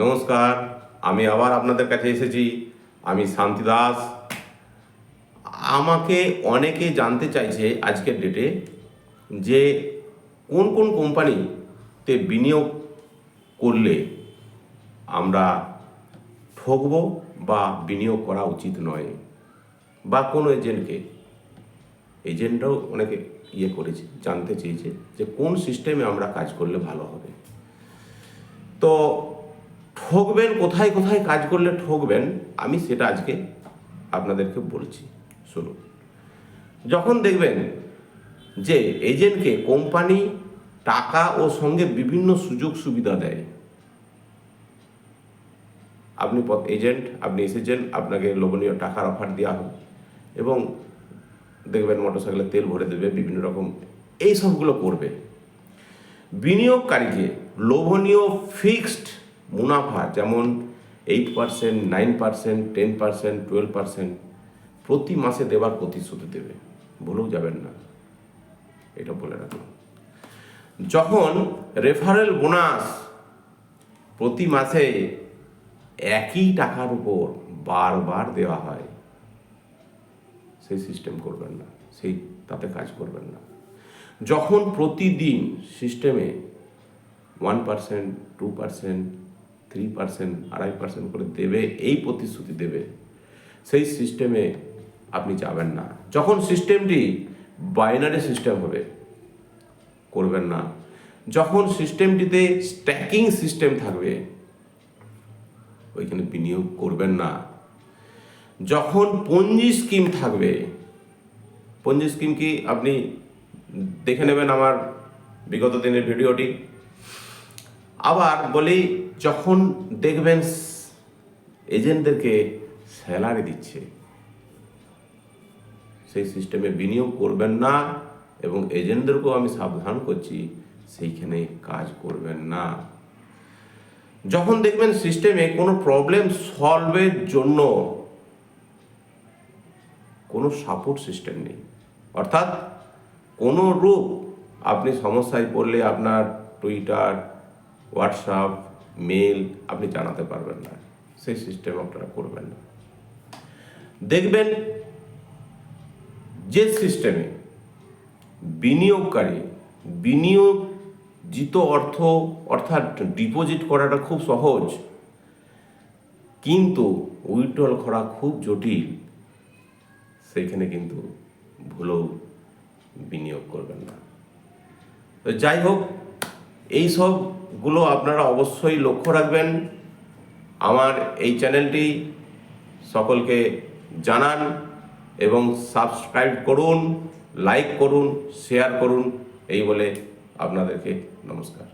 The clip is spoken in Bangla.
নমস্কার, আমি আবার আপনাদের কাছে এসেছি। আমি শান্তি দাস। আমাকে অনেকে জানতে চাইছে আজকের ডেটে যে কোন কোন কোম্পানিতে বিনিয়োগ করলে আমরা ঠকবো বা বিনিয়োগ করা উচিত নয়, বা কোনো এজেন্টকে। এজেন্টরাও অনেকে ইয়ে করেছে, জানতে চেয়েছে যে কোন সিস্টেমে আমরা কাজ করলে ভালো হবে। তো ঠকবেন, কোথায় কোথায় কাজ করলে ঠকবেন, আমি সেটা আজকে আপনাদেরকে বলছি। শুনুন যখন দেখবেন যে এজেন্টকে কোম্পানি টাকা ও সঙ্গে বিভিন্ন সুযোগ সুবিধা দেয়, আপনি এজেন্ট, আপনি এসেছেন আপনাকে লোভনীয় টাকার অফার দেওয়া হবে এবং দেখবেন মোটর মোটরসাইকেলে তেল ভরে দেবে, বিভিন্ন রকম এই সবগুলো করবে। বিনিয়োগকারীকে লোভনীয় ফিক্সড মুনাফা, যেমন eight percent nine percent ten percent twelve percent প্রতি মাসে দেবার প্রতিশ্রুতি দেবে। ভুলেও যাবেন না। এটা বলে রাখলাম যখন রেফারেল বোনাস প্রতি মাসে একই টাকার উপর বারবার দেওয়া হয়, সেই সিস্টেম করবেন না। সেই তাতে কাজ করবেন না। যখন প্রতিদিন সিস্টেমে one percent two percent three percent আড়াই পার্সেন্ট করে দেবে, এই প্রতিশ্রুতি দেবে। সেই সিস্টেমে আপনি যাবেন না। যখন সিস্টেমটি বাইনারি সিস্টেম হবে, করবেন না। যখন সিস্টেমটিতে স্ট্যাকিং সিস্টেম থাকবে, ওইখানে বিনিয়োগ করবেন না। যখন পঞ্জি স্কিম থাকবে পঞ্জি স্কিম কি আপনি দেখে নেবেন আমার বিগত দিনের ভিডিওটি? আবার বলি, যখন দেখবেন এজেন্টদেরকে স্যালারি দিচ্ছে, সেই সিস্টেমে বিনিয়োগ করবেন না এবং এজেন্টদেরকেও আমি সাবধান করছি, সেইখানে কাজ করবেন না। যখন দেখবেন সিস্টেমে কোনো প্রবলেম সলভের জন্য কোনো সাপোর্ট সিস্টেম নেই, অর্থাৎ কোনো রূপ আপনি সমস্যায় পড়লে আপনার টুইটার হোয়াটসঅ্যাপ মেল আপনি জানাতে পারবেন না। সেই সিস্টেম আপনারা করবেন না। দেখবেন যে সিস্টেমে বিনিয়োগকারী বিনিয়োগজিত অর্থ অর্থাৎ ডিপোজিট করাটা খুব সহজ, কিন্তু উইথড্রল করা খুব জটিল, সেইখানে কিন্তু ভুলেও বিনিয়োগ করবেন না। যাই হোক, এই সবগুলো আপনারা অবশ্যই লক্ষ্য রাখবেন। আমার এই চ্যানেলটি সকলকে জানান এবং সাবস্ক্রাইব করুন, লাইক করুন, শেয়ার করুন, এই বলে আপনাদেরকে নমস্কার।